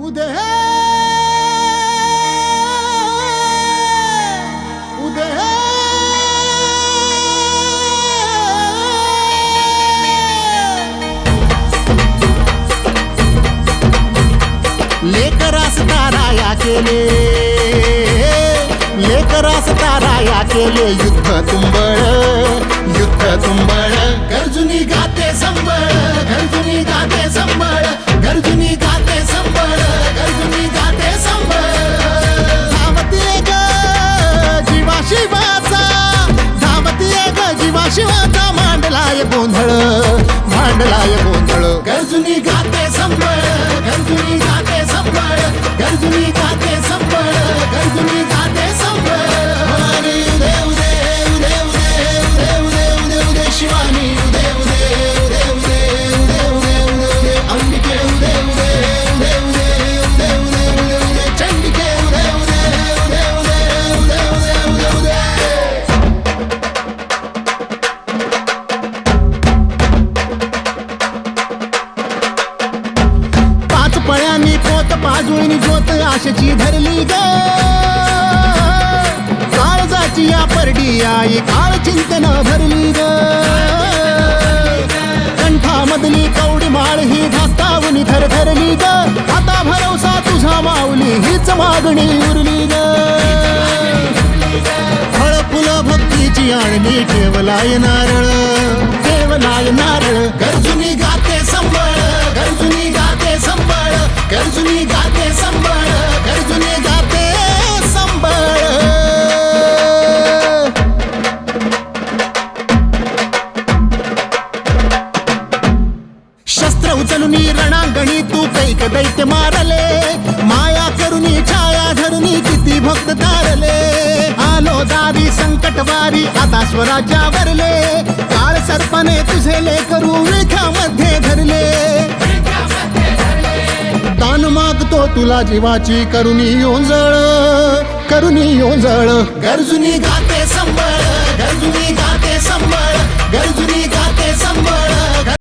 उदय उदय लेकरास ताराया केले लेकरास ताराया केले युद्ध तुंबळ युद्ध तुंबळ गर्जुनी गाते सम मांडलाय गोंधळ. गर्जुनी गाते संबळ गर्जुनी पळ्यांनी पोत पाजून जोत आशेची धरली ग. काळजाची या परडी आई काळ चिंतन भरली ग. कंठामधली कवडी माळ ही धास्तावून थर धरली ग. आता भरवसा तुझा माऊली हीच मागणी उरली ग. फळ फुलं भक्तीची आणली ठेवलाय नारळ ठेवलाय नारळ. गर्जुनी गाते संबळ गर्जुनी गाते संभाळ शस्त्र उचलून रणांगणी तू कैक दैत्य मारले. माया करुनी छाया धरुनी किती भक्त तारले. आलो दारी संकटवारी आता स्वराज्यावरले. काळ सर्पाने तुझे ले करू मागतो तुला जीवाची करुणी योंजळ करुणी योंजळ गर्जुनी गाते संबळ गर्जुनी